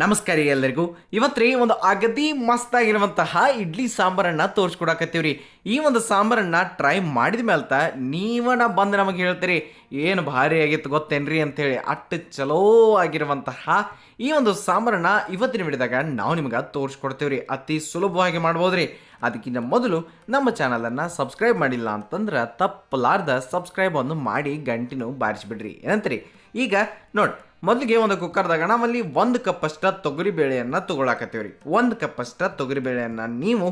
ನಮಸ್ಕಾರ ರೀ ಎಲ್ಲರಿಗೂ. ಇವತ್ತು ರೀ ಒಂದು ಅಗದಿ ಮಸ್ತಾಗಿರುವಂತಹ ಇಡ್ಲಿ ಸಾಂಬಾರನ್ನ ತೋರಿಸ್ಕೊಡಕತ್ತೀವ್ರಿ. ಈ ಒಂದು ಸಾಂಬಾರನ್ನ ಟ್ರೈ ಮಾಡಿದ ಮೇಲ್ತ ನೀವನ ಬಂದು ನಮಗೆ ಹೇಳ್ತೀರಿ, ಏನು ಭಾರಿ ಆಗಿತ್ತು ಗೊತ್ತೇನ್ರಿ? ಅಂತೇಳಿ ಅಟ್ಟು ಚಲೋ ಆಗಿರುವಂತಹ ಈ ಒಂದು ಸಾಂಬಾರನ್ನ ಇವತ್ತಿನ ಬಿಡಿದಾಗ ನಾವು ನಿಮ್ಗೆ ತೋರಿಸ್ಕೊಡ್ತೀವ್ರಿ. ಅತಿ ಸುಲಭವಾಗಿ ಮಾಡ್ಬೋದ್ರಿ. ಅದಕ್ಕಿಂತ ಮೊದಲು ನಮ್ಮ ಚಾನಲನ್ನು ಸಬ್ಸ್ಕ್ರೈಬ್ ಮಾಡಿಲ್ಲ ಅಂತಂದ್ರೆ ತಪ್ಪಲಾರ್ದ ಸಬ್ಸ್ಕ್ರೈಬ್ ಒಂದು ಮಾಡಿ ಗಂಟಿನೂ ಬಾರಿಸ್ಬಿಡ್ರಿ. ಏನಂತೀರಿ? ಈಗ ನೋಡಿ, ಮೊದಲಿಗೆ ಒಂದು ಕುಕ್ಕರ್ದಾಗ ನಾವಲ್ಲಿ ಒಂದು ಕಪ್ ಅಷ್ಟ ತೊಗರಿ ಬೇಳೆಯನ್ನು ತೊಗೊಳಕತ್ತೀವ್ರಿ. ಒಂದು ಕಪ್ ಅಷ್ಟ ತೊಗರಿ ಬೇಳೆಯನ್ನು ನೀವು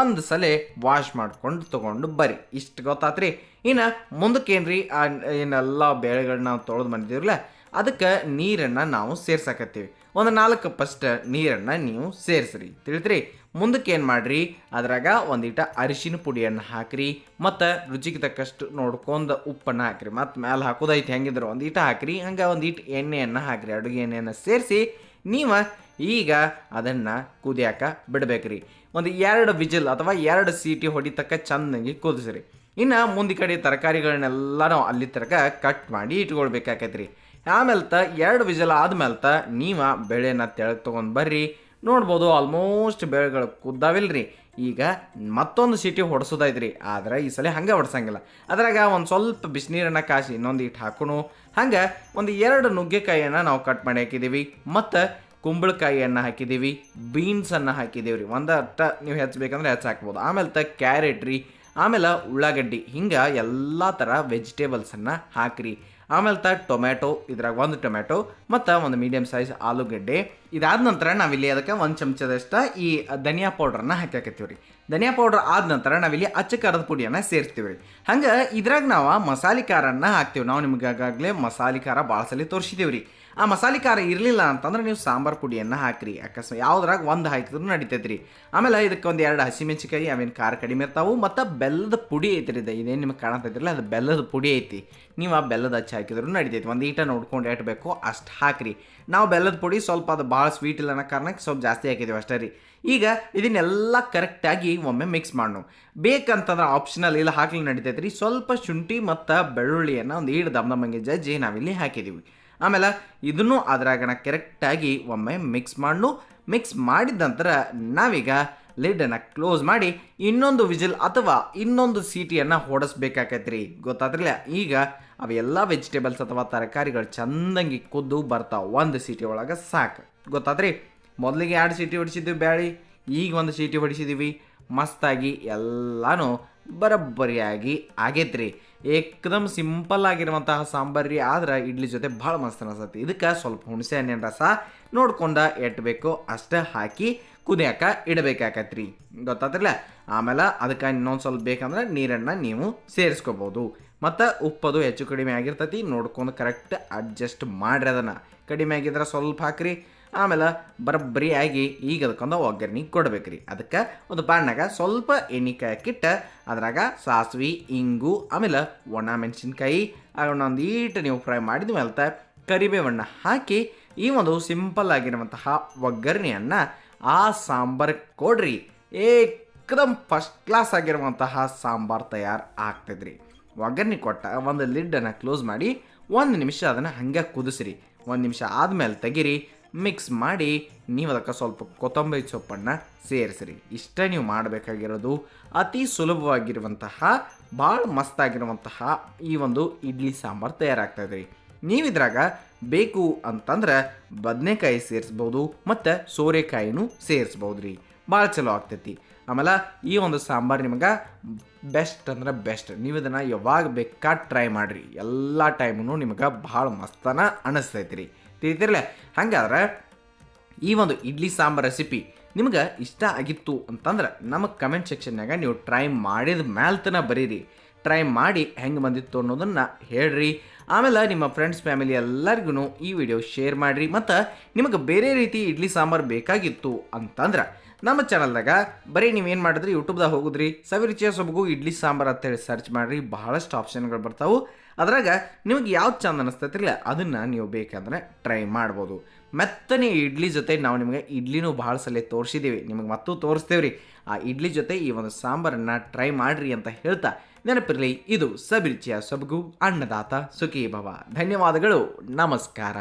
ಒಂದು ಸಲ ವಾಶ್ ಮಾಡ್ಕೊಂಡು ತೊಗೊಂಡು ಬರ್ರಿ. ಇಷ್ಟು ಗೊತ್ತಾತ್ರಿ? ಇನ್ನು ಮುಂದಕ್ಕೇನು ರೀ ಏನೆಲ್ಲ ಬೇಳೆಗಳನ್ನ ತೊಳೆದು ಬಂದಿದ್ದೀವಲ್ಲ ಅದಕ್ಕೆ ನೀರನ್ನು ನಾವು ಸೇರ್ಸಕತ್ತೀವಿ. ಒಂದು ನಾಲ್ಕು ಪಸ್ಟ್ ನೀರನ್ನು ನೀವು ಸೇರಿಸ್ರಿ. ತಿಳಿತ್ರಿ? ಮುಂದಕ್ಕೆ ಏನು ಮಾಡಿರಿ? ಅದ್ರಾಗ ಒಂದಿಟ ಅರಿಶಿನ ಪುಡಿಯನ್ನು ಹಾಕ್ರಿ. ಮತ್ತು ರುಚಿಗೆ ತಕ್ಕಷ್ಟು ನೋಡ್ಕೊಂಡು ಉಪ್ಪನ್ನು ಹಾಕ್ರಿ. ಮತ್ತು ಮ್ಯಾಲೆ ಹಾಕೋದೈತೆ ಹೆಂಗಿದ್ರು ಒಂದಿಟ ಹಾಕ್ರಿ. ಹಂಗೆ ಒಂದಿಟ್ಟು ಎಣ್ಣೆಯನ್ನು ಹಾಕ್ರಿ. ಅಡುಗೆ ಎಣ್ಣೆಯನ್ನು ಸೇರಿಸಿ ನೀವು ಈಗ ಅದನ್ನು ಕುದಿಯಾಕ ಬಿಡಬೇಕ್ರಿ. ಒಂದು ಎರಡು ವಿಜಿಲ್ ಅಥವಾ ಎರಡು ಸೀಟಿ ಹೊಡಿತಕ್ಕ ಚೆನ್ನಾಗಿ ಕುದಿಸ್ರಿ. ಇನ್ನು ಮುಂದೆ ಕಡೆ ತರಕಾರಿಗಳನ್ನೆಲ್ಲ ನಾವು ಅಲ್ಲಿ ತರಕ ಕಟ್ ಮಾಡಿ ಇಟ್ಕೊಳ್ಬೇಕಾಕೈತ್ರಿ. ಆಮೇಲೆ ತ ಎರಡು ವಿಜಲ್ ಆದ್ಮೇಲೆ ತ ನೀವು ಬೆಳೆನ ತೆಳಗೆ ತೊಗೊಂಡು ಬರ್ರಿ. ನೋಡ್ಬೋದು ಆಲ್ಮೋಸ್ಟ್ ಬೆಳೆಗಳು ಕುದ್ದಾವಿಲ್ರಿ. ಈಗ ಮತ್ತೊಂದು ಸಿಟಿ ಹೊಡ್ಸೋದೈತ್ರಿ ಆದ್ರೆ ಈ ಸಲ ಹಂಗೆ ಹೊಡ್ಸಂಗಿಲ್ಲ. ಅದ್ರಾಗ ಒಂದು ಸ್ವಲ್ಪ ಬಿಸಿನೀರನ್ನ ಕಾಸಿ ಇನ್ನೊಂದು ಇಟ್ಟು ಹಾಕೋಣ. ಹಂಗೆ ಒಂದು ಎರಡು ನುಗ್ಗೆಕಾಯಿಯನ್ನು ನಾವು ಕಟ್ ಮಾಡಿ ಹಾಕಿದ್ದೀವಿ ಮತ್ತು ಕುಂಬಳಕಾಯಿಯನ್ನು ಹಾಕಿದ್ದೀವಿ ಬೀನ್ಸನ್ನು ಹಾಕಿದ್ದೀವಿ ರೀ ಒಂದು ಅಟ್ಟ ನೀವು ಹೆಚ್ಚಬೇಕಂದ್ರೆ ಹೆಚ್ಚು ಹಾಕ್ಬೋದು. ಆಮೇಲೆ ತ ಕ್ಯಾರೆಟ್ ರೀ ಆಮೇಲೆ ಉಳ್ಳಾಗಡ್ಡಿ. ಹಿಂಗೆ ಎಲ್ಲ ಥರ ವೆಜಿಟೇಬಲ್ಸನ್ನು ಹಾಕ್ರಿ. ಆಮೇಲೆ ತ ಟೊಮ್ಯಾಟೊ, ಇದ್ರಾಗ ಒಂದು ಟೊಮ್ಯಾಟೊ, ಮತ್ತು ಒಂದು ಮೀಡಿಯಮ್ ಸೈಜ್ ಆಲೂಗಡ್ಡೆ. ಇದಾದ ನಂತರ ನಾವಿಲ್ಲಿ ಅದಕ್ಕೆ ಒಂದು ಚಮಚದಷ್ಟು ಈ ಧನಿಯಾ ಪೌಡ್ರನ್ನ ಹಾಕಾಕತ್ತೀವಿ ರೀ ಧನಿಯಾ ಪೌಡ್ರ್ ಆದ ನಂತರ ನಾವಿಲ್ಲಿ ಅಚ್ಚ ಖಾರದ ಪುಡಿಯನ್ನು ಸೇರ್ತೀವಿ ರೀ ಹಂಗೆ ಇದ್ರಾಗ ನಾವು ಮಸಾಲೆ ಖಾರನ್ನ ಹಾಕ್ತೀವಿ. ನಾವು ನಿಮಗಾಗಲೇ ಮಸಾಲೆ ಖಾರ ಭಾಳ ಸಲ ತೋರಿಸಿದ್ದೀವಿ ರೀ. ಆ ಮಸಾಲೆ ಖಾರ ಇರಲಿಲ್ಲ ಅಂತಂದ್ರೆ ನೀವು ಸಾಂಬಾರು ಪುಡಿಯನ್ನು ಹಾಕ್ರಿ. ಅಕಸ್ಮಾತ್ ಯಾವ್ದ್ರಾಗ ಒಂದು ಹಾಕಿದ್ರು ನಡಿತೈತೆ ರೀ ಆಮೇಲೆ ಇದಕ್ಕೆ ಒಂದು ಎರಡು ಹಸಿಮೆಣಸಿಕಾಯಿ ಅವೇನು ಖಾರ ಕಡಿಮೆ ಇರ್ತಾವೆ, ಮತ್ತು ಬೆಲ್ಲದ ಪುಡಿ ಐತಿ ರೀ ಇದೇನು ನಿಮ್ಗೆ ಕಾಣತೈತಿರಲ್ಲ, ಅದು ಬೆಲ್ಲದ ಪುಡಿ ಐತಿ. ನೀವು ಆ ಬೆಲ್ಲದ ಹಚ್ಚಿ ಹಾಕಿದ್ರು ನಡಿತೈತಿ ಒಂದು ಈಟ ನೋಡ್ಕೊಂಡು ಇಟ್ಬೇಕು ಅಷ್ಟು ಹಾಕ್ರಿ. ನಾವು ಬೆಲ್ಲದ ಪುಡಿ ಸ್ವಲ್ಪ ಅದು ಭಾಳ ಸ್ವೀಟ್ ಇಲ್ಲ ಅನ್ನೋ ಕಾರಣಕ್ಕೆ ಸ್ವಲ್ಪ ಜಾಸ್ತಿ ಹಾಕಿದ್ದೀವಿ ಅಷ್ಟೇ ರೀ. ಈಗ ಇದನ್ನೆಲ್ಲ ಕರೆಕ್ಟಾಗಿ ಒಮ್ಮೆ ಮಿಕ್ಸ್ ಮಾಡೋಣ ಬೇಕಂತಂದ್ರೆ ಆಪ್ಷನಲ್ ಇಲ್ಲ ಹಾಕ್ಲಿ ನಡೀತೈತೆ ರೀ. ಸ್ವಲ್ಪ ಶುಂಠಿ ಮತ್ತು ಬೆಳ್ಳುಳ್ಳಿಯನ್ನು ಒಂದು ಈಡು ದಮ್ ದಮ್ಮಂಗೆ ಜಜ್ಜಿ ನಾವಿಲ್ಲಿ ಹಾಕಿದ್ದೀವಿ ಆಮೇಲೆ ಇದನ್ನು ಅದ್ರಾಗಣ ಕರೆಕ್ಟಾಗಿ ಒಮ್ಮೆ ಮಿಕ್ಸ್ ಮಾಡು ಮಿಕ್ಸ್ ಮಾಡಿದ ನಂತರ ನಾವೀಗ ಲಿಡನ್ನು ಕ್ಲೋಸ್ ಮಾಡಿ ಇನ್ನೊಂದು ವಿಜಿಲ್ ಅಥವಾ ಇನ್ನೊಂದು ಸೀಟಿಯನ್ನು ಹೊಡೆಸ್ಬೇಕಾಕೈತ್ರಿ ಗೊತ್ತಾದ್ರಲ್ಲ ಈಗ ಅವೆಲ್ಲ ವೆಜಿಟೇಬಲ್ಸ್ ಅಥವಾ ತರಕಾರಿಗಳು ಚಂದಂಗಿ ಕುದ್ದು ಬರ್ತಾವೆ. ಒಂದು ಸೀಟಿ ಒಳಗೆ ಸಾಕು. ಗೊತ್ತಾದ್ರಿ ಮೊದಲಿಗೆ ಎರಡು ಸೀಟಿ ಹೊಡಿಸಿದ್ವಿ ಬ್ಯಾಳಿ, ಈಗ ಒಂದು ಸೀಟಿ ಹೊಡಿಸಿದ್ದೀವಿ ಮಸ್ತಾಗಿ ಎಲ್ಲನೂ ಬರೋಬ್ಬರಿಯಾಗಿ ಆಗೈತ್ರಿ. ಏಕದಮ್ ಸಿಂಪಲ್ ಆಗಿರುವಂತಹ ಸಾಂಬಾರಿ ಆದ್ರೆ ಇಡ್ಲಿ ಜೊತೆ ಭಾಳ ಮಸ್ತ್ ಅನಿಸ್ತೈತಿ. ಇದಕ್ಕೆ ಸ್ವಲ್ಪ ಹುಣಸೆ ಹಣ್ಣಿನ ರಸ ನೋಡ್ಕೊಂಡ ಎಟ್ಬೇಕು, ಅಷ್ಟೇ ಹಾಕಿ ಕುದಿಯಾಕ ಇಡಬೇಕಾಕತ್ರಿ. ಗೊತ್ತಾತ್ರಲ್ಲ? ಆಮೇಲೆ ಅದಕ್ಕೆ ಇನ್ನೊಂದು ಸ್ವಲ್ಪ ಬೇಕಂದ್ರೆ ನೀರನ್ನು ನೀವು ಸೇರಿಸ್ಕೋಬೋದು. ಮತ್ತು ಉಪ್ಪದು ಹೆಚ್ಚು ಕಡಿಮೆ ಆಗಿರ್ತೈತಿ, ನೋಡ್ಕೊಂಡು ಕರೆಕ್ಟ್ ಅಡ್ಜಸ್ಟ್ ಮಾಡ್ರಿ ಅದನ್ನು. ಕಡಿಮೆ ಆಗಿದ್ರೆ ಸ್ವಲ್ಪ ಹಾಕ್ರಿ. ಆಮೇಲೆ ಬರಬ್ಬರಿ ಆಗಿ ಈಗ ಅದಕ್ಕೊಂದು ಒಗ್ಗರಣೆ ಕೊಡ್ಬೇಕ್ರಿ. ಅದಕ್ಕೆ ಒಂದು ಬಾಣಾಗ ಸ್ವಲ್ಪ ಎಣ್ಣೆ ಕಾಯಕ್ಕಿಟ್ಟ ಅದ್ರಾಗ ಸಾಸಿವೆ, ಇಂಗು, ಆಮೇಲೆ ಒಣ ಮೆಣಸಿನ್ಕಾಯಿ ಒಂದು ಈಟು ನೀವು ಫ್ರೈ ಮಾಡಿದ ಮೇಲೆ ಕರಿಬೇವಣ್ಣ ಹಾಕಿ ಈ ಒಂದು ಸಿಂಪಲ್ ಆಗಿರುವಂತಹ ಒಗ್ಗರಣೆಯನ್ನು ಆ ಸಾಂಬಾರಿಗೆ ಕೊಡ್ರಿ. ಏಕದಮ್ ಫಸ್ಟ್ ಕ್ಲಾಸ್ ಆಗಿರುವಂತಹ ಸಾಂಬಾರು ತಯಾರು ಆಗ್ತದ್ರಿ ಒಗ್ಗರಣೆ ಕೊಟ್ಟ ಒಂದು ಲಿಡ್ಡನ್ನು ಕ್ಲೋಸ್ ಮಾಡಿ ಒಂದು ನಿಮಿಷ ಅದನ್ನು ಹಂಗೆ ಕುದಿಸ್ರಿ. ಒಂದು ನಿಮಿಷ ಆದಮೇಲೆ ತೆಗಿರಿ. ಮಿಕ್ಸ್ ಮಾಡಿ ನೀವು ಅದಕ್ಕೆ ಸ್ವಲ್ಪ ಕೊತ್ತಂಬರಿ ಸೊಪ್ಪನ್ನು ಸೇರಿಸಿರಿ. ಇಷ್ಟೇ ನೀವು ಮಾಡಬೇಕಾಗಿರೋದು ಅತಿ ಸುಲಭವಾಗಿರುವಂತಹ, ಭಾಳ ಮಸ್ತಾಗಿರುವಂತಹ ಈ ಒಂದು ಇಡ್ಲಿ ಸಾಂಬಾರು ತಯಾರಾಗ್ತಾಯಿದ್ರಿ ನೀವಿದ್ರಾಗ ಬೇಕು ಅಂತಂದ್ರೆ ಬದನೆಕಾಯಿ ಸೇರಿಸ್ಬೋದು, ಮತ್ತು ಸೋರೆಕಾಯಿನೂ ಸೇರಿಸ್ಬೋದು ರೀ. ಭಾಳ ಚಲೋ ಆಗ್ತೈತಿ. ಆಮೇಲೆ ಈ ಒಂದು ಸಾಂಬಾರು ನಿಮಗೆ ಬೆಸ್ಟ್ ಅಂದ್ರೆ ಬೆಸ್ಟ್. ನೀವು ಇದನ್ನು ಯಾವಾಗ ಬೇಕಾ ಟ್ರೈ ಮಾಡಿರಿ. ಎಲ್ಲ ಟೈಮೂ ನಿಮಗೆ ಭಾಳ ಮಸ್ತನ ಅನಿಸ್ತೈತಿ ರೀ. ತಿಳಿತಿರಲ್ಲ ಹಾಗಾದ್ರೆ ಈ ಒಂದು ಇಡ್ಲಿ ಸಾಂಬಾರ್ ರೆಸಿಪಿ ನಿಮ್ಗೆ ಇಷ್ಟ ಆಗಿತ್ತು ಅಂತಂದ್ರೆ, ನಮ್ಮ ಕಮೆಂಟ್ ಸೆಕ್ಷನ್ನಾಗ ನೀವು ಟ್ರೈ ಮಾಡಿದ ಮ್ಯಾಲ್ತನ ಬರೀರಿ. ಟ್ರೈ ಮಾಡಿ ಹೆಂಗೆ ಬಂದಿತ್ತು ಅನ್ನೋದನ್ನು ಹೇಳ್ರಿ. ಆಮೇಲೆ ನಿಮ್ಮ ಫ್ರೆಂಡ್ಸ್ ಫ್ಯಾಮಿಲಿ ಎಲ್ಲರಿಗೂ ಈ ವಿಡಿಯೋ ಶೇರ್ ಮಾಡಿರಿ. ಮತ್ತು ನಿಮಗೆ ಬೇರೆ ರೀತಿ ಇಡ್ಲಿ ಸಾಂಬಾರು ಬೇಕಾಗಿತ್ತು ಅಂತಂದ್ರೆ ನಮ್ಮ ಚಾನಲ್ದಾಗ ಬರೀ ನೀವೇನು ಮಾಡಿದ್ರಿ ಯೂಟ್ಯೂಬ್ದಾಗ ಹೋಗುದ್ರಿ ಸವಿರುಚಿಯ ಸೊಬಗು ಇಡ್ಲಿ ಸಾಂಬಾರು ಅಂತೇಳಿ ಸರ್ಚ್ ಮಾಡಿರಿ. ಬಹಳಷ್ಟು ಆಪ್ಷನ್ಗಳು ಬರ್ತಾವೆ. ಅದ್ರಾಗ ನಿಮಗೆ ಯಾವ್ದು ಚಂದ ಅನಿಸ್ತೈತಿಲ್ಲ ಅದನ್ನು ನೀವು ಬೇಕಂದ್ರೆ ಟ್ರೈ ಮಾಡ್ಬೋದು. ಮೆತ್ತನೆ ಇಡ್ಲಿ ಜೊತೆ ನಾವು ನಿಮಗೆ ಇಡ್ಲಿನೂ ಭಾಳ ಸಲ ತೋರಿಸಿದ್ದೀವಿ ನಿಮಗೆ ಮತ್ತೂ ತೋರಿಸ್ತೇವ್ರಿ. ಆ ಇಡ್ಲಿ ಜೊತೆ ಈ ಒಂದು ಸಾಂಬಾರನ್ನು ಟ್ರೈ ಮಾಡಿರಿ ಅಂತ ಹೇಳ್ತಾ ನೆನಪಿರಲಿ ಇದು ಸಬಿರುಚಿಯ ಸೊಬಗು ಅನ್ನದಾತ ಸುಖಿ ಭವ ಧನ್ಯವಾದಗಳು ನಮಸ್ಕಾರ.